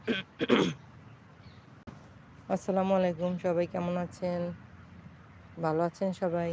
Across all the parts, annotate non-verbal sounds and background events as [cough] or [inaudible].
[coughs] আসসালামু আলাইকুম সবাই কেমন আছেন? ভালো আছেন সবাই?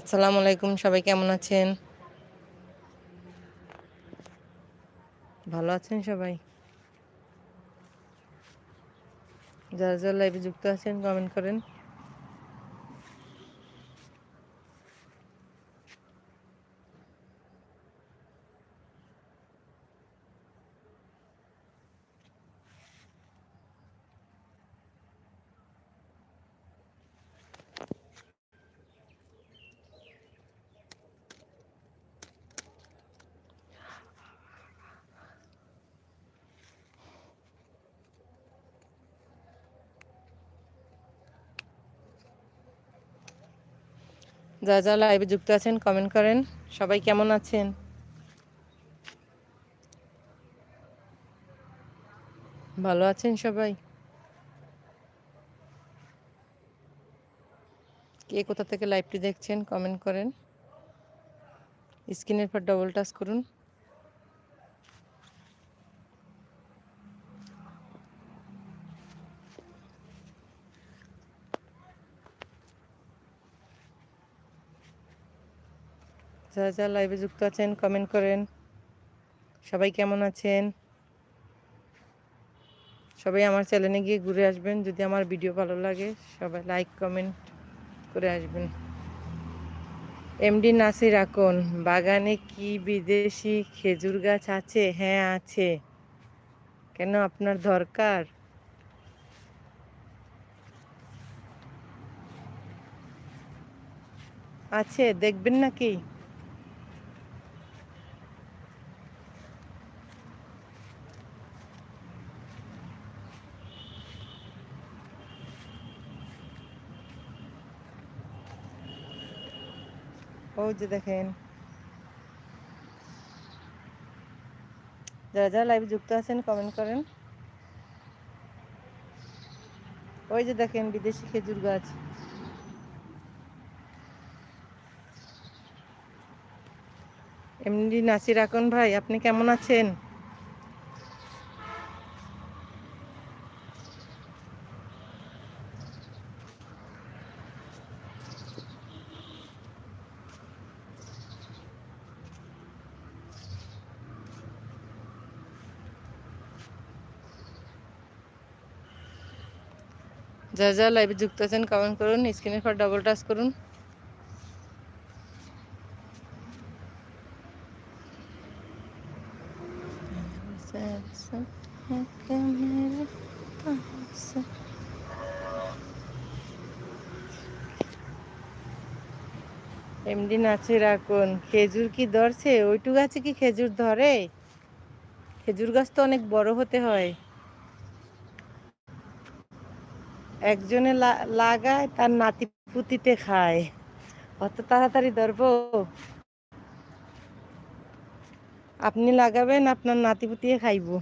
আসসালামু আলাইকুম, সবাই কেমন আছেন? ভালো আছেন সবাই? যারা যারা লাইভে যুক্ত আছেন কমেন্ট করেন। যারা যা লাইভে যুক্ত আছেন কমেন্ট করেন। সবাই কেমন আছেন? ভালো আছেন সবাই? কে কোথা থেকে লাইভটি দেখছেন কমেন্ট করেন। স্ক্রিনের পর ডবল টাচ করুন। যারা যারা লাইভে যুক্ত আছেন কমেন্ট করেন। সবাই কেমন আছেন? সবাই আমার চ্যানেলে গিয়ে ঘুরে আসবেন। যদি আমার ভিডিও ভালো লাগে, সবাই লাইক কমেন্ট করে আসবেন। এমডি নাসির আকন, বাগানে কি বিদেশি খেজুর গাছ আছে? হ্যাঁ আছে। কেন আপনার দরকার? আছে, দেখবেন নাকি? ও যে দেখেন। যারা যারা লাইভে যুক্ত আছেন কমেন্ট করেন। ওই যে দেখেন বিদেশি খেজুর গাছ। এমনি নাসির আকন ভাই, আপনি কেমন আছেন? যারা যা লাইভে যুক্ত আছেন কমেন্ট করুন স্ক্রিনের পর ডবল টাচ করুন। এমডি নাচে রাখুন খেজুর কি ধরছে? ওইটু গাছে কি খেজুর ধরে? খেজুর গাছ তো অনেক বড় হতে হয়। একজনে লাগায়, তার নাতি পুতিতে খায়। অত তাড়াতাড়ি ধরবো? আপনি লাগাবেন, আপনার নাতি পুতিয়ে খাইবো।